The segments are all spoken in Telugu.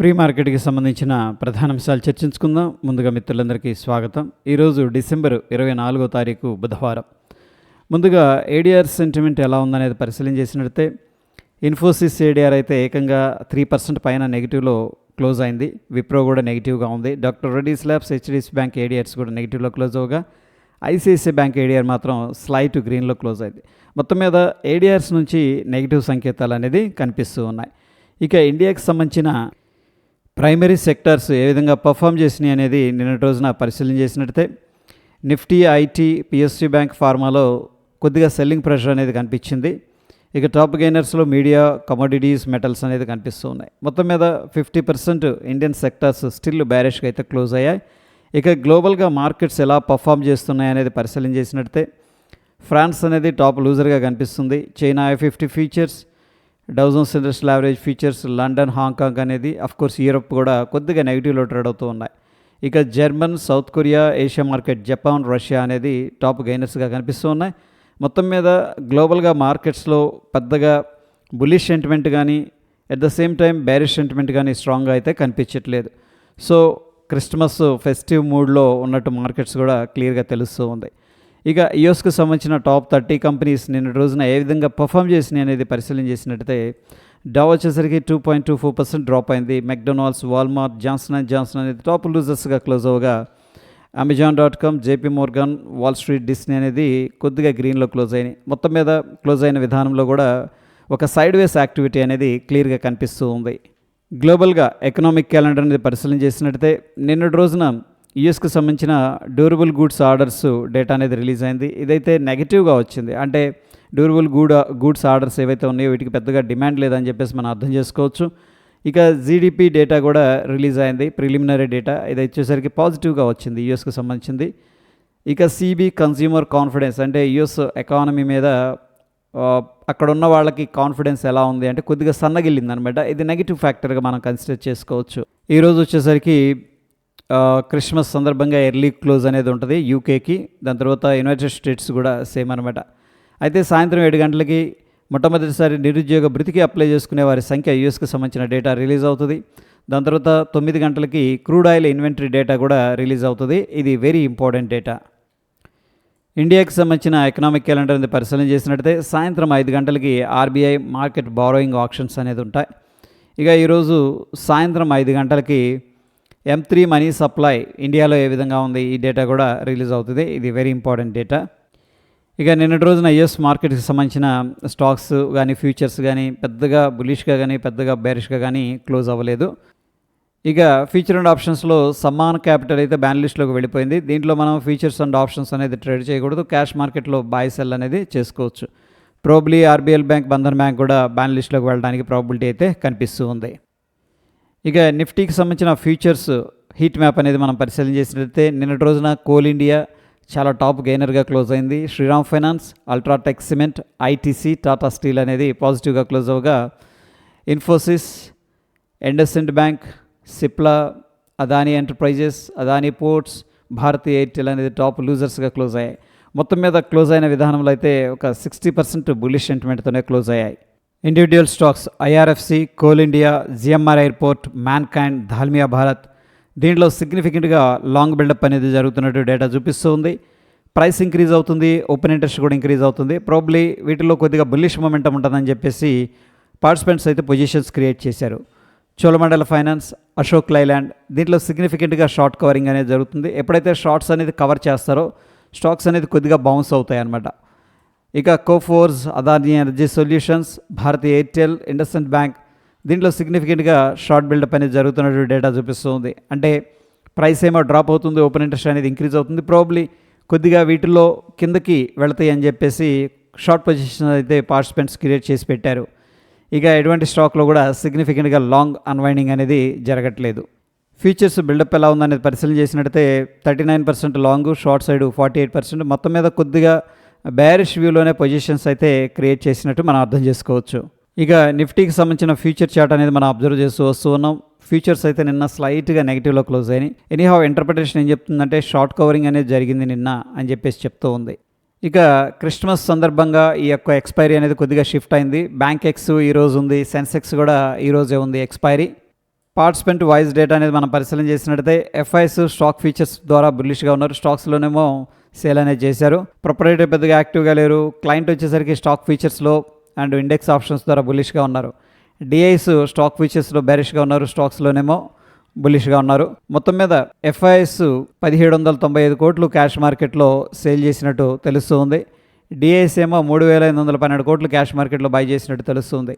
ప్రీ మార్కెట్కి సంబంధించిన ప్రధాన అంశాలు చర్చించుకుందాం. ముందుగా మిత్రులందరికీ స్వాగతం. ఈరోజు డిసెంబర్ ఇరవై నాలుగో తారీఖు బుధవారం. ముందుగా ఏడిఆర్ సెంటిమెంట్ ఎలా ఉందనేది పరిశీలన చేసినట్టే ఇన్ఫోసిస్ ఏడిఆర్ అయితే ఏకంగా త్రీ పర్సెంట్ పైన నెగిటివ్లో క్లోజ్ అయింది. విప్రో కూడా నెగిటివ్గా ఉంది. Doctor Reddy's labs HDFC bank ADRs కూడా నెగిటివ్లో క్లోజ్ అవగా ఐసిఐసిఐ బ్యాంక్ ఏడిఆర్ మాత్రం స్లైట్ గ్రీన్లో క్లోజ్ అయింది. మొత్తం మీద ఏడిఆర్స్ నుంచి నెగిటివ్ సంకేతాలు అనేది కనిపిస్తూ ఉన్నాయి. ఇక ఇండియాకి సంబంధించిన ప్రైమరీ సెక్టార్స్ ఏ విధంగా పర్ఫామ్ చేసినాయి అనేది నిన్నటి రోజున పరిశీలన చేసినట్టే నిఫ్టీ ఐటీ పిఎస్సి బ్యాంక్ ఫార్మాలో కొద్దిగా సెల్లింగ్ ప్రెషర్ అనేది కనిపించింది. ఇక టాప్ గెయినర్స్లో మీడియా కమోడిటీస్ మెటల్స్ అనేది కనిపిస్తూ ఉన్నాయి. మొత్తం మీద fifty percent Indian sectors still బ్యారిష్గా అయితే క్లోజ్ అయ్యాయి. ఇక గ్లోబల్గా మార్కెట్స్ ఎలా పర్ఫామ్ చేస్తున్నాయి అనేది పరిశీలన చేసినట్టే ఫ్రాన్స్ అనేది టాప్ లూజర్గా కనిపిస్తుంది. China A fifty futures Dow Jones industrial average futures London Hong Kong అనేది కోర్స్ యూరప్ కూడా కొద్దిగా నెగిటివ్లో ట్రేడ్ అవుతూ ఉన్నాయి ఇక German South Korea Asia market Japan Russia అనేది టాప్ గైనర్స్గా కనిపిస్తూ ఉన్నాయి. మొత్తం మీద గ్లోబల్గా మార్కెట్స్లో పెద్దగా బులిష్ సెంటిమెంట్ కానీ at the same time bearish sentiment కానీ స్ట్రాంగ్గా అయితే కనిపించట్లేదు. సో క్రిస్మస్ ఫెస్టివ్ మూడ్లో ఉన్నట్టు మార్కెట్స్ కూడా క్లియర్గా తెలుస్తూ ఉంది. ఇక యుఎస్కు సంబంధించిన టాప్ థర్టీ కంపెనీస్ నిన్న రోజున ఏ విధంగా పర్ఫామ్ చేసినాయి అనేది పరిశీలన చేసినట్టయితే డవ్ వచ్చేసరికి two point two four percent drop అయింది. McDonald's Walmart Johnson and Johnson అనేది టాప్ లూజర్స్గా close అవగా Amazon dot com JP Morgan Wall Street Disney అనేది కొద్దిగా గ్రీన్లో క్లోజ్ అయినాయి. మొత్తం మీద క్లోజ్ అయిన విధానంలో కూడా ఒక సైడ్ వేస్ యాక్టివిటీ అనేది క్లియర్గా కనిపిస్తూ ఉంది. గ్లోబల్గా ఎకనామిక్ క్యాలెండర్ అనేది పరిశీలన చేసినట్టయితే నిన్నటి రోజున యుఎస్కి సంబంధించిన డ్యూరబుల్ గూడ్స్ ఆర్డర్స్ డేటా అనేది రిలీజ్ అయింది. ఇదైతే నెగిటివ్గా వచ్చింది. అంటే డ్యూరబుల్ గూడ్ గూడ్స్ ఆర్డర్స్ ఏవైతే ఉన్నాయో వీటికి పెద్దగా డిమాండ్ లేదని చెప్పేసి మనం అర్థం చేసుకోవచ్చు. ఇక జీడిపి డేటా కూడా రిలీజ్ అయింది. ప్రిలిమినరీ డేటా ఇది వచ్చేసరికి పాజిటివ్గా వచ్చింది యుఎస్కి సంబంధించింది. ఇక సిబి కన్స్యూమర్ కాన్ఫిడెన్స్ అంటే యుఎస్ ఎకానమీ మీద అక్కడ ఉన్న వాళ్ళకి కాన్ఫిడెన్స్ ఎలా ఉంది అంటే కొద్దిగా సన్నగిల్లింది అనమాట ఇది నెగిటివ్ ఫ్యాక్టర్గా మనం కన్సిడర్ చేసుకోవచ్చు. ఈరోజు వచ్చేసరికి క్రిస్మస్ సందర్భంగా ఎర్లీ క్లోజ్ అనేది ఉంటుంది యూకేకి. దాని తర్వాత యునైటెడ్ స్టేట్స్ కూడా సేమ్ అనమాట అయితే సాయంత్రం ఏడు గంటలకి మొట్టమొదటిసారి నిరుద్యోగ భృతికి అప్లై చేసుకునే వారి సంఖ్య యూఎస్కి సంబంధించిన డేటా రిలీజ్ అవుతుంది. దాని తర్వాత తొమ్మిది గంటలకి క్రూడ్ ఆయిల్ ఇన్వెంటరీ డేటా కూడా రిలీజ్ అవుతుంది. ఇది వెరీ ఇంపార్టెంట్ డేటా. ఇండియాకి సంబంధించిన ఎకనామిక్ క్యాలెండర్ అనేది పరిశీలన చేసినట్టయితే సాయంత్రం ఐదు గంటలకి ఆర్బీఐ మార్కెట్ బారోయింగ్ ఆప్షన్స్ అనేది ఉంటాయి. ఇక ఈరోజు సాయంత్రం ఐదు గంటలకి ఎం త్రీ మనీ సప్లై ఇండియాలో ఏ విధంగా ఉంది? ఈ డేటా కూడా రిలీజ్ అవుతుంది. ఇది వెరీ ఇంపార్టెంట్ డేటా ఇక నిన్నటి రోజున యుఎస్ మార్కెట్కి సంబంధించిన స్టాక్స్ కానీ ఫ్యూచర్స్ కానీ పెద్దగా బులిష్గా కానీ పెద్దగా బేరిష్గా కానీ క్లోజ్ అవ్వలేదు. ఇక ఫ్యూచర్ అండ్ ఆప్షన్స్లో సమ్మాన్ క్యాపిటల్ అయితే బ్యాన్ లిస్ట్లోకి వెళ్ళిపోయింది. దీంట్లో మనం ఫ్యూచర్స్ అండ్ ఆప్షన్స్ అనేది ట్రేడ్ చేయకూడదు. క్యాష్ మార్కెట్లో బాయ్ సెల్ అనేది చేసుకోవచ్చు. Probably RBL bank Bandhan bank కూడా బ్యాన్ లిస్ట్లోకి వెళ్ళడానికి ప్రాబిలిటీ అయితే కనిపిస్తూ ఉంది. ఇక నిఫ్టీకి సంబంధించిన ఫ్యూచర్స్ హీట్ మ్యాప్ అనేది మనం పరిశీలన చేసినట్లయితే నిన్నటి రోజున కోల్ ఇండియా చాలా టాప్ గెయినర్గా క్లోజ్ అయింది. Shriram Finance UltraTech Cement ITC Tata Steel అనేది పాజిటివ్గా close అవగా Infosys IndusInd Bank Cipla Adani Enterprises Adani Ports Bharti Airtel అనేది టాప్ లూజర్స్గా క్లోజ్ అయ్యాయి. మొత్తం మీద క్లోజ్ అయిన విధానంలో అయితే ఒక సిక్స్టీ పర్సెంట్ బులిష్ సెంటిమెంట్తోనే క్లోజ్ అయ్యాయి. Individual stocks IRFC Coal India GMR Airport Mankind Dalmia Bharat దీంట్లో సిగ్నిఫికెంట్గా లాంగ్ బిల్డప్ అనేది జరుగుతున్నట్టు డేటా చూపిస్తూ ఉంది ప్రైస్ ఇంక్రీజ్ అవుతుంది ఓపెన్ ఇంట్రెస్ట్ కూడా ఇంక్రీజ్ అవుతుంది. ప్రాబ్లీ వీటిలో కొద్దిగా బుల్లిష్ మొమెంటం ఉంటుందని చెప్పేసి పార్టిసిపెంట్స్ అయితే పొజిషన్స్ క్రియేట్ చేశారు. చోళమండల ఫైనాన్స్ అశోక్ లైలాండ్ దీంట్లో సిగ్నిఫికెంట్గా షార్ట్ కవరింగ్ అనేది జరుగుతుంది. ఎప్పుడైతే షార్ట్స్ అనేది కవర్ చేస్తారో స్టాక్స్ అనేది కొద్దిగా బౌన్స్ అవుతాయి అన్నమాట ఇక Coforge Adani energy solutions Bharatiya Airtel IndusInd bank దీంట్లో సిగ్నిఫికెంట్గా షార్ట్ బిల్డప్ అనేది జరుగుతున్నట్టు డేటా చూపిస్తుంది. అంటే ప్రైస్ ఏమో డ్రాప్ అవుతుంది ఓపెన్ ఇంట్రెస్ట్ అనేది ఇంక్రీజ్ అవుతుంది. ప్రాబ్లీ కొద్దిగా వీటిల్లో కిందకి వెళతాయి అని చెప్పేసి షార్ట్ పొజిషన్ అయితే పార్టిసిపెంట్స్ క్రియేట్ చేసి పెట్టారు. ఇక ఎటువంటి స్టాక్లో కూడా సిగ్నిఫికెంట్గా లాంగ్ అన్వైండింగ్ అనేది జరగట్లేదు. ఫ్యూచర్స్ బిల్డప్ ఎలా ఉందనేది పరిశీలన చేసినట్టయితే thirty nine percent long short side forty eight percent మొత్తం మీద కొద్దిగా బ్యారిష్ వ్యూలోనే పొజిషన్స్ అయితే క్రియేట్ చేసినట్టు మనం అర్థం చేసుకోవచ్చు. ఇక నిఫ్టీకి సంబంధించిన ఫ్యూచర్ చార్ట్ అనేది మనం అబ్జర్వ్ చేస్తూ వస్తూ ఉన్నాం. ఫ్యూచర్స్ అయితే నిన్న స్లైట్గా నెగిటివ్లో క్లోజ్ అయినాయి. ఎనీహౌ ఇంటర్ప్రిటేషన్ ఏం చెప్తుందంటే షార్ట్ కవరింగ్ అనేది జరిగింది నిన్న అని చెప్పేసి చెప్తూ ఉంది. ఇక క్రిస్మస్ సందర్భంగా ఈ యొక్క ఎక్స్పైరీ అనేది కొద్దిగా షిఫ్ట్ అయింది. బ్యాంక్ ఎక్స్ ఈరోజు ఉంది సెన్సెక్స్ కూడా ఈరోజే ఉంది ఎక్స్పైరీ పార్టిసిపెంట్ వాయిస్ డేటా అనేది మనం పరిశీలన చేసినట్టయితే ఎఫ్ఐఎస్ స్టాక్ ఫీచర్స్ ద్వారా బుల్లిష్గా ఉన్నారు. స్టాక్స్లోనేమో సేల్ అనేది చేశారు. ప్రొపరేటర్ పెద్దగా యాక్టివ్గా లేరు. క్లయింట్ వచ్చేసరికి స్టాక్ ఫీచర్స్లో అండ్ ఇండెక్స్ ఆప్షన్స్ ద్వారా బుల్లిష్గా ఉన్నారు. డిఐస్ స్టాక్ ఫీచర్స్లో బ్యారిష్గా ఉన్నారు. స్టాక్స్లోనేమో బులిష్గా ఉన్నారు. మొత్తం మీద ఎఫ్ఐఎస్ పదిహేడు వందల తొంభై ఐదు కోట్లు క్యాష్ మార్కెట్లో సేల్ చేసినట్టు తెలుస్తూ ఉంది. డిఐఎస్ ఏమో మూడు వేల ఎనిమిది వందల పన్నెండు కోట్లు క్యాష్ మార్కెట్లో బై చేసినట్టు తెలుస్తుంది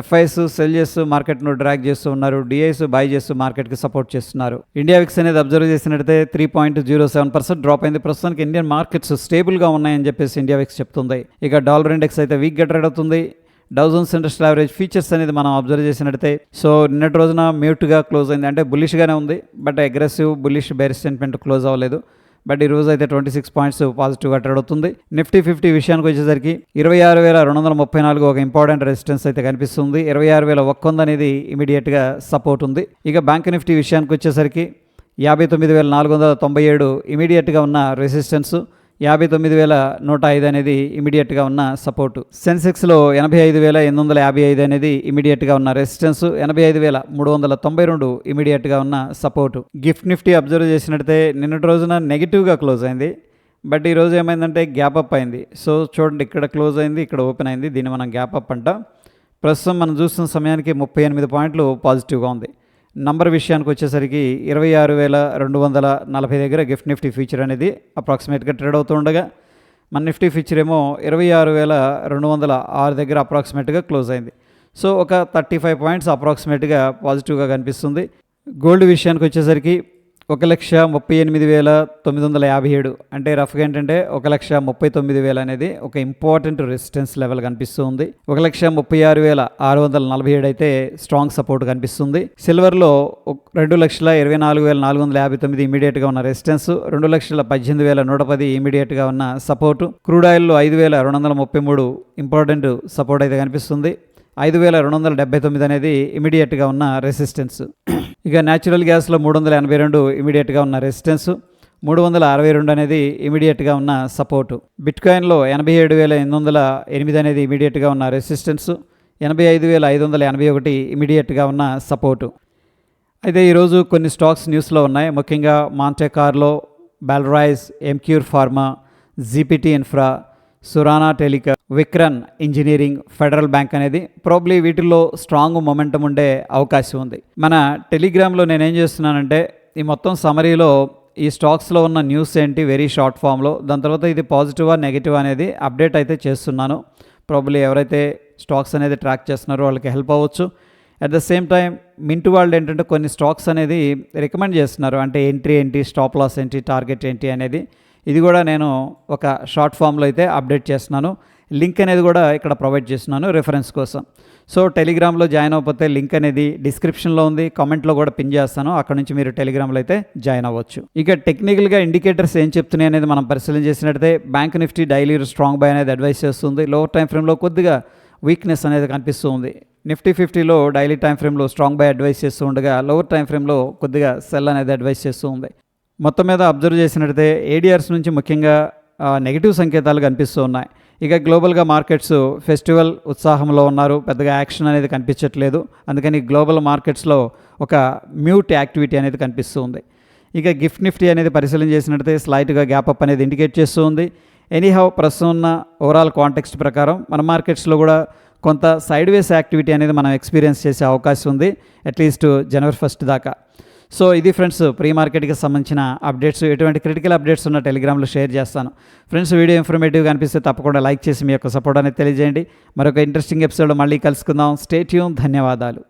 ఎఫ్ఐఎస్ సెల్ చేస్తూ మార్కెట్ను డ్రాగ్ చేస్తూ ఉన్నారు. డిఐస్ బై చేస్తూ మార్కెట్కి సపోర్ట్ చేస్తున్నారు. ఇండియా విక్స్ అనేది అబ్జర్వ్ చేసినట్టయితే three point zero seven percent drop అయింది. ప్రస్తుతానికి ఇండియన్ మార్కెట్స్ స్టేబుల్గా ఉన్నాయని చెప్పేసి ఇండియా విక్స్ చెప్తుంది. ఇక డాలర్ ఇండెక్స్ అయితే వీక్గా ట్రేడ్ అవుతుంది. డౌజన్స్ ఇండస్ట్రియల్ యావరేజ్ ఫీచర్స్ అనేది మనం అబ్జర్వ్ చేసినట్టయితే సో నిన్నటి రోజున మ్యూట్గా క్లోజ్ అయింది. అంటే బులిష్గానే ఉంది. But aggressive bullish bear sentiment close అవ్వలేదు. బట్ ఈ రోజు అయితే ట్వంటీ సిక్స్ పాయింట్స్ పాజిటివ్గా ట్రేడ్ అవుతుంది. నిఫ్టీ ఫిఫ్టీ విషయానికి వచ్చేసరికి ఇరవై ఆరు వేల రెండు వందల ముప్పై నాలుగు ఒక ఇంపార్టెంట్ రెసిస్టెన్స్ అయితే కనిపిస్తుంది. ఇరవై ఆరు వేల ఒక్క వంద అనేది ఇమీడియట్గా సపోర్ట్ ఉంది. ఇక బ్యాంక్ నిఫ్టీ విషయానికి వచ్చేసరికి యాభై తొమ్మిది వేల నాలుగు వందల తొంభై ఏడు ఇమీడియట్గా ఉన్న రెసిస్టెన్స్ యాభై తొమ్మిది వేల నూట ఐదు అనేది ఇమీడియట్గా ఉన్న సపోర్టు. సెన్సెక్స్లో ఎనభై ఐదు వేల ఎనిమిది వందల యాభై ఐదు అనేది ఇమీడియట్గా ఉన్న రెసిస్టెన్స్ ఎనభై ఐదు వేల మూడు వందల తొంభై రెండు ఇమీడియట్గా ఉన్న సపోర్టు. గిఫ్ట్ నిఫ్టీ అబ్జర్వ్ చేసినట్టయితే నిన్నటి రోజున నెగిటివ్గా క్లోజ్ అయింది. బట్ ఈరోజు ఏమైందంటే గ్యాప్ అప్ అయింది. సో చూడండి ఇక్కడ క్లోజ్ అయింది ఇక్కడ ఓపెన్ అయింది. దీన్ని మనం గ్యాప్ అప్ అంటాం. ప్రస్తుతం మనం చూస్తున్న సమయానికి ముప్పై ఎనిమిది పాయింట్లు పాజిటివ్గా ఉంది. నంబర్ విషయానికి వచ్చేసరికి ఇరవై ఆరు వేల రెండు వందల నలభై దగ్గర గిఫ్ట్ నిఫ్టీ ఫీచర్ అనేది అప్రాక్సిమేట్గా ట్రేడ్ అవుతూ ఉండగా మన నిఫ్టీ ఫీచర్ ఏమో ఇరవై ఆరు వేల రెండు వందల ఆరు దగ్గర అప్రాక్సిమేట్గా క్లోజ్ అయింది. సో ఒక థర్టీ ఫైవ్ పాయింట్స్ అప్రాక్సిమేట్గా పాజిటివ్గా కనిపిస్తుంది. గోల్డ్ విషయానికి వచ్చేసరికి ఒక లక్ష ముప్పై ఎనిమిది వేల తొమ్మిది వందల యాభై ఏడు. అంటే రఫ్గా ఏంటంటే ఒక లక్ష ముప్పై తొమ్మిది వేల అనేది ఒక ఇంపార్టెంట్ రెసిస్టెన్స్ లెవెల్ కనిపిస్తూ ఉంది ఒక లక్ష ముప్పై ఆరు వేల ఆరు వందల నలభై ఏడు అయితే స్ట్రాంగ్ సపోర్ట్ కనిపిస్తుంది. సిల్వర్లో ఒక- రెండు లక్షల ఇరవై నాలుగు వేల నాలుగు వందల యాభై తొమ్మిది ఇమీడియట్గా ఉన్న రెసిస్టెన్స్ రెండు లక్షల పద్దెనిమిది వేల నూట పది ఇమీడియట్గా ఉన్న సపోర్టు క్రూడ్ ఆయిల్లో ఐదు వేల రెండు వందల ముప్పై మూడు ఇంపార్టెంట్ సపోర్ట్ అయితే కనిపిస్తుంది. ఐదు వేల రెండు వందల డెబ్బై తొమ్మిది అనేది ఇమీడియట్గా ఉన్న రెసిస్టెన్స్ ఇక న్యాచురల్ గ్యాస్లో మూడు వందల ఎనభై రెండు ఇమీడియట్గా ఉన్న రెసిస్టెన్స్ మూడు వందల అరవై రెండు అనేది ఇమీడియట్గా ఉన్న సపోర్టు బిట్కాయిన్లో ఎనభై ఏడు వేల ఎనిమిది వందల ఎనిమిది అనేది ఇమీడియట్గా ఉన్న రెసిస్టెన్స్ ఎనభై ఐదు వేల ఐదు వందల ఎనభై ఒకటి ఇమీడియట్గా ఉన్న సపోర్టు అయితే ఈరోజు కొన్ని స్టాక్స్ న్యూస్లో ఉన్నాయి. ముఖ్యంగా Monte Carlo Belrise Emcure pharma GPT infra Surana telecom Vikran engineering federal bank అనేది ప్రాబ్లీ వీటిల్లో స్ట్రాంగ్ మొమెంటం ఉండే అవకాశం ఉంది. మన టెలిగ్రామ్లో నేనేం చేస్తున్నానంటే ఈ మొత్తం సమరీలో ఈ స్టాక్స్లో ఉన్న న్యూస్ ఏంటి వెరీ షార్ట్ ఫామ్లో దాని తర్వాత ఇది పాజిటివా నెగిటివ్ అనేది అప్డేట్ అయితే చేస్తున్నాను. ప్రాబ్లీ ఎవరైతే స్టాక్స్ అనేది ట్రాక్ చేస్తున్నారో వాళ్ళకి హెల్ప్ అవ్వచ్చు. అట్ ద సేమ్ టైం మింటు వాళ్ళు ఏంటంటే కొన్ని స్టాక్స్ అనేది రికమెండ్ చేస్తున్నారు. అంటే ఎంట్రీ ఏంటి స్టాప్ లాస్ ఏంటి టార్గెట్ ఏంటి అనేది. ఇది కూడా నేను ఒక షార్ట్ ఫామ్లో అయితే అప్డేట్ చేస్తున్నాను. లింక్ అనేది కూడా ఇక్కడ ప్రొవైడ్ చేస్తున్నాను రిఫరెన్స్ కోసం. సో టెలిగ్రామ్లో జాయిన్ అవ్వకపోతే లింక్ అనేది డిస్క్రిప్షన్లో ఉంది. కామెంట్లో కూడా పిన్ చేస్తాను. అక్కడ నుంచి మీరు టెలిగ్రామ్లో అయితే జాయిన్ అవ్వచ్చు. ఇక టెక్నికల్గా ఇండికేటర్స్ ఏం చెప్తున్నాయి అనేది మనం పరిశీలన చేసినట్టయితే bank Nifty daily strong buy అనేది అడ్వైస్ చేస్తుంది. లోవర్ టైం ఫ్రేమ్లో కొద్దిగా వీక్నెస్ అనేది కనిపిస్తుంది. నిఫ్టీ ఫిఫ్టీలో డైలీ టైం ఫ్రేమ్లో స్ట్రాంగ్ బై అడ్వైస్ చేస్తూ ఉండగా లోవర్ టైం ఫ్రేమ్లో కొద్దిగా సెల్ అనేది అడ్వైస్ చేస్తూ ఉంది. మొత్తం మీద అబ్జర్వ్ చేసినట్టయితే ఏడిఆర్స్ నుంచి ముఖ్యంగా నెగిటివ్ సంకేతాలు కనిపిస్తూ ఉన్నాయి. ఇక గ్లోబల్గా మార్కెట్స్ ఫెస్టివల్ ఉత్సాహంలో ఉన్నారు. పెద్దగా యాక్షన్ అనేది కనిపించట్లేదు. అందుకని గ్లోబల్ మార్కెట్స్లో ఒక మ్యూట్ యాక్టివిటీ అనేది కనిపిస్తూ ఉంది. ఇక గిఫ్ట్ నిఫ్టీ అనేది పరిశీలన చేసినట్టయితే స్లైట్గా గ్యాప్ అప్ అనేది ఇండికేట్ చేస్తూ ఉంది. ఎనీహౌ ప్రస్తుతం ఉన్న ఓవరాల్ కాంటెక్స్ట్ ప్రకారం మన మార్కెట్స్లో కూడా కొంత సైడ్ వేస్ యాక్టివిటీ అనేది మనం ఎక్స్పీరియన్స్ చేసే అవకాశం ఉంది. అట్లీస్ట్ జనవరి ఫస్ట్ దాకా. సో ఇది ఫ్రెండ్స్ ప్రీ మార్కెట్కి సంబంధించిన అప్డేట్స్. ఎటువంటి క్రిటికల్ అప్డేట్స్ ఉన్న టెలిగ్రామ్లో షేర్ చేస్తాను. ఫ్రెండ్స్ వీడియో ఇన్ఫర్మేటివ్గా అనిపిస్తే తప్పకుండా లైక్ చేసి మీ యొక్క సపోర్ట్ అనేది తెలియజేయండి. మరొక ఇంట్రెస్టింగ్ ఎపిసోడ్ మళ్ళీ కలుసుకుందాం. స్టేట్యూన్ ధన్యవాదాలు.